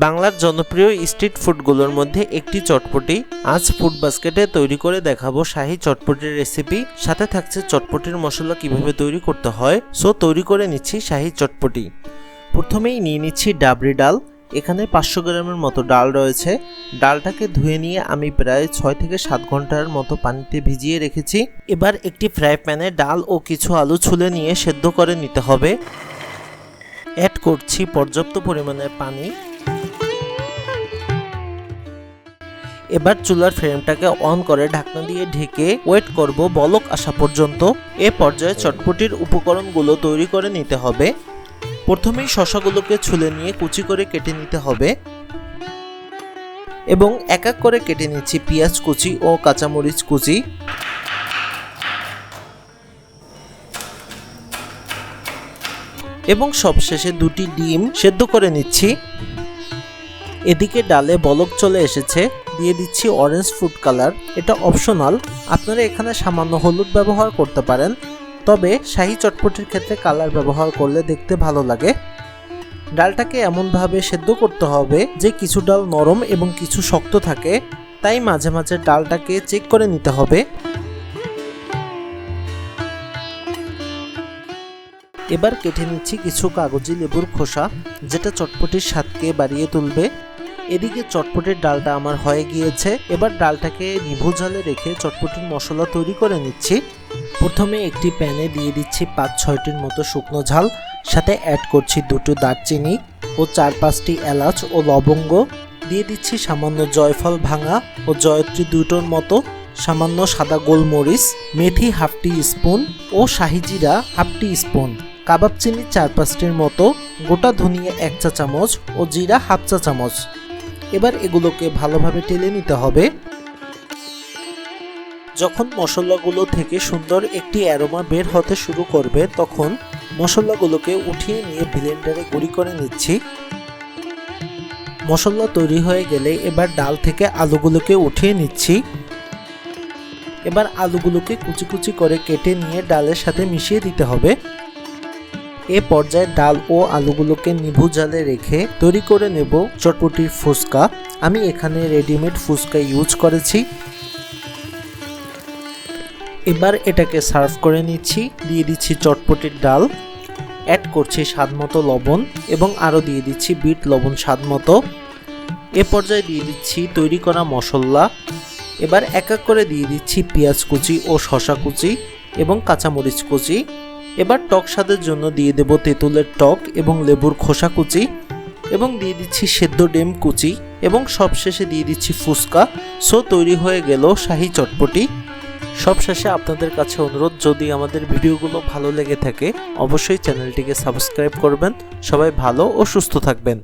বাংলার জনপ্রিয় স্ট্রিট ফুডগুলোর মধ্যে একটি চটপটি। আজ ফুড বাস্কেটে তৈরি করে দেখাবো শাহী চটপটির রেসিপি। সাথে থাকছে চটপটির মশলা কীভাবে তৈরি করতে হয়। সো তৈরি করে নিচ্ছি শাহী চটপটি। প্রথমেই নিয়ে নিচ্ছি ডাবরি ডাল। এখানে পাঁচশো গ্রামের মতো ডাল রয়েছে। ডালটাকে ধুয়ে নিয়ে আমি প্রায় ছয় থেকে সাত ঘণ্টার মতো পানিতে ভিজিয়ে রেখেছি। এবার একটি ফ্রাই প্যানে ডাল ও কিছু আলু ছুলে নিয়ে সেদ্ধ করে নিতে হবে। অ্যাড করছি পর্যাপ্ত পরিমাণের পানি। এবার চুলার ফ্রেমটাকে অন করে ঢাকনা দিয়ে ঢেকে ওয়েট করব বলক আসা পর্যন্ত। এ পর্যায়ে চটপটির উপকরণগুলো তৈরি করে নিতে হবে। প্রথমেই শশাগুলোকে ছুলে নিয়ে কুচি করে কেটে নিতে হবে। এবং এক এক করে কেটে নিচ্ছি পেঁয়াজ কুচি ও কাঁচামরিচ কুচি। এবং সবশেষে দুটি ডিম সেদ্ধ করে নিচ্ছি। এদিকে ডালে বলক চলে এসেছে। দিয়ে দিচ্ছি অরেঞ্জ ফুড কালার এটা অপশনাল আপনারা এখানে সামান্য হলুদ ব্যবহার করতে পারেন। তবে শাহি চটপটির ক্ষেত্রে কালার ব্যবহার করলে দেখতে ভালো লাগে। ডালটাকে এমনভাবে সেদ্ধ করতে হবে যে কিছু ডাল নরম এবং কিছু শক্ত থাকে। তাই মাঝে মাঝে ডালটাকে চেক করে নিতে হবে। এবার কেটে নিচ্ছি কিছু কাগজি লেবুর খোসা, যেটা চটপটির স্বাদকে বাড়িয়ে তুলবে। এদিকে চটপটির ডালটা আমার হয়ে গিয়েছে। এবার ডালটাকে নিভু জালে রেখে চটপটির মশলা তৈরি করে নিচ্ছি। প্রথমে একটি প্যানে দিয়ে দিচ্ছি পাঁচ ছয়টির মতো শুকনো ঝাল, সাথে অ্যাড করছি দুটো দারচিনি ও চার পাঁচটি এলাচ ও লবঙ্গ। দিয়ে দিচ্ছি সামান্য জয়ফল ভাঙা ও জয়ত্রী দুটোর মতো সামান্য সাদা গোলমরিচ, মেথি হাফ টি স্পুন ও শাহি জিরা হাফ টি স্পুন, কাবাব চিনি চার পাঁচটির মতো, গোটা ধনিয়া এক চা চামচ ও জিরা হাফ চা চামচ। এবার এগুলোকে ভালোভাবে টেলে নিতে হবে। যখন মশলাগুলো থেকে সুন্দর একটি অ্যারোমা বের হতে শুরু করবে, তখন মশলাগুলোকে উঠিয়ে নিয়ে ব্লেন্ডারে গুঁড়ি করে নিচ্ছি। মশলা তৈরি হয়ে গেলে এবার ডাল থেকে আলুগুলোকে উঠিয়ে নিচ্ছি। এবার আলুগুলোকে কুচি কুচি করে কেটে নিয়ে ডালের সাথে মিশিয়ে দিতে হবে। এ পর্যায়ে ডাল ও আলুগুলোকে নিভু জালে রেখে তৈরি করে নেব চটপটির ফুচকা। আমি এখানে রেডিমেড ফুচকা ইউজ করেছি। এবার এটাকে সার্ভ করে নিচ্ছি। দিয়ে দিচ্ছি চটপটির ডাল। অ্যাড করছি স্বাদ মতো লবণ এবং আরও দিয়ে দিচ্ছি বিট লবণ স্বাদ মতো এ পর্যায়ে দিয়ে দিচ্ছি তৈরি করা মশলা। এবার এক এক করে দিয়ে দিচ্ছি পেঁয়াজ কুচি ও শশা কুচি এবং কাঁচামরিচ কুচি। এবার টক স্বাদের জন্য দিয়ে দেব তেঁতুলের টক এবং লেবুর খোসা কুচি এবং দিয়ে দিচ্ছি সেদ্ধ ডেম কুচি এবং সবশেষে দিয়ে দিচ্ছি ফুচকা। সো তৈরি হয়ে গেল শাহি চটপটি। সবশেষে আপনাদের কাছে অনুরোধ, যদি আমাদের ভিডিওগুলো ভালো লেগে থাকে, অবশ্যই চ্যানেলটিকে সাবস্ক্রাইব করবেন। সবাই ভালো ও সুস্থ থাকবেন।